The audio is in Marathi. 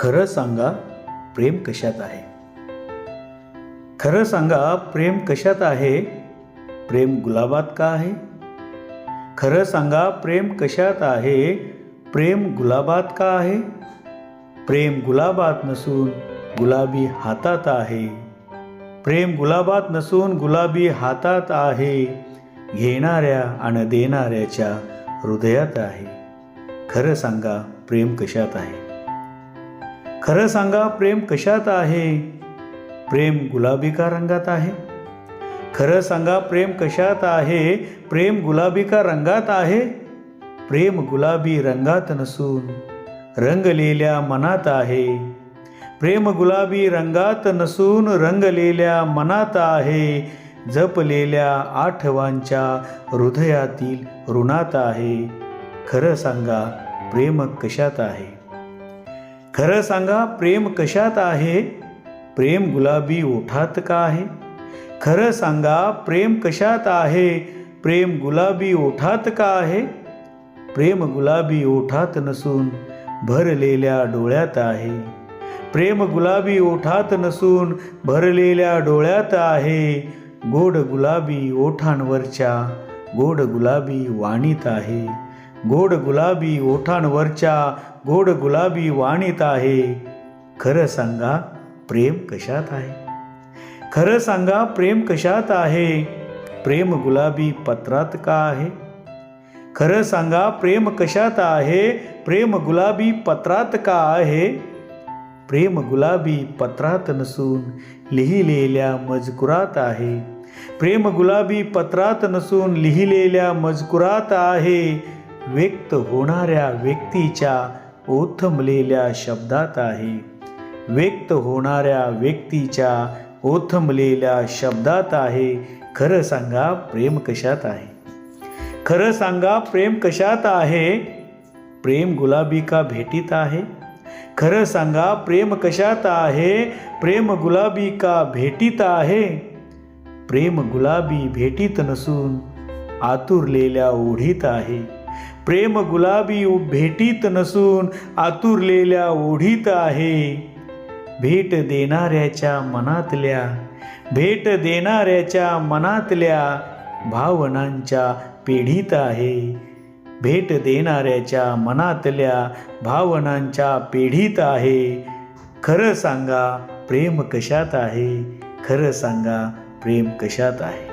खरं सांगा प्रेम कशात आहे? खरं सांगा प्रेम कशात आहे? प्रेम गुलाबात का आहे? खरं सांगा प्रेम कशात आहे? प्रेम गुलाबात का आहे? प्रेम गुलाबात नसून गुलाबी हातात आहे. प्रेम गुलाबात नसून गुलाबी हातात आहे. घेणाऱ्या आणि देणाऱ्याच्या हृदयात आहे. खरं सांगा प्रेम कशात आहे? खरं सांगा प्रेम कशात आहे? प्रेम गुलाबी का रंगात आहे. खरं सांगा प्रेम कशात आहे? प्रेम गुलाबी का रंगात आहे. प्रेम गुलाबी रंगात नसून रंगलेल्या मनात आहे. प्रेम गुलाबी रंगात नसून रंगलेल्या मनात आहे. जपलेल्या आठवांच्या हृदयातील ऋणात आहे. खरं सांगा प्रेम कशात आहे? खरं सांगा प्रेम कशात आहे? प्रेम गुलाबी ओठात का आहे? खरं सांगा प्रेम कशात आहे? प्रेम गुलाबी ओठात का आहे? प्रेम गुलाबी ओठात नसून भरलेल्या डोळ्यात आहे. प्रेम गुलाबी ओठात नसून भरलेल्या डोळ्यात आहे. गोड गुलाबी ओठांवरच्या गोड गुलाबी वाणीत आहे. गोड गुलाबी ओठांवरच्या गोड गुलाबी वाणीत आहे. खरं सांगा प्रेम कशात आहे? खरं सांगा प्रेम कशात आहे? प्रेम गुलाबी पत्रात का आहे? खरं सांगा प्रेम कशात आहे? प्रेम गुलाबी पत्रात का आहे? प्रेम गुलाबी पत्रात नसून लिहिलेल्या मजकुरात आहे. प्रेम गुलाबी पत्रात नसून लिहिलेल्या मजकुरात आहे. व्यक्त होणाऱ्या व्यक्तीच्या ओथंबलेल्या शब्दात आहे. व्यक्त होणाऱ्या व्यक्तीच्या ओथंबलेल्या शब्दात आहे. खरं सांगा प्रेम कशात आहे? खरं सांगा प्रेम कशात आहे? प्रेम गुलाबी का भेटीत आहे? खरं सांगा प्रेम कशात आहे? प्रेम गुलाबी का भेटीत आहे? प्रेम गुलाबी भेटीत नसून आतुरलेल्या ओढीत आहे. प्रेम गुलाबी भेटीत नसून आतुरलेल्या ओढीत आहे. भेट देणाऱ्याच्या मनातल्या भेट देणाऱ्याच्या मनातल्या भावनांच्या पेढीत आहे. भेट देणाऱ्याच्या मनातल्या भावनांच्या पेढीत आहे. खरं सांगा प्रेम कशात आहे? खरं सांगा प्रेम कशात आहे?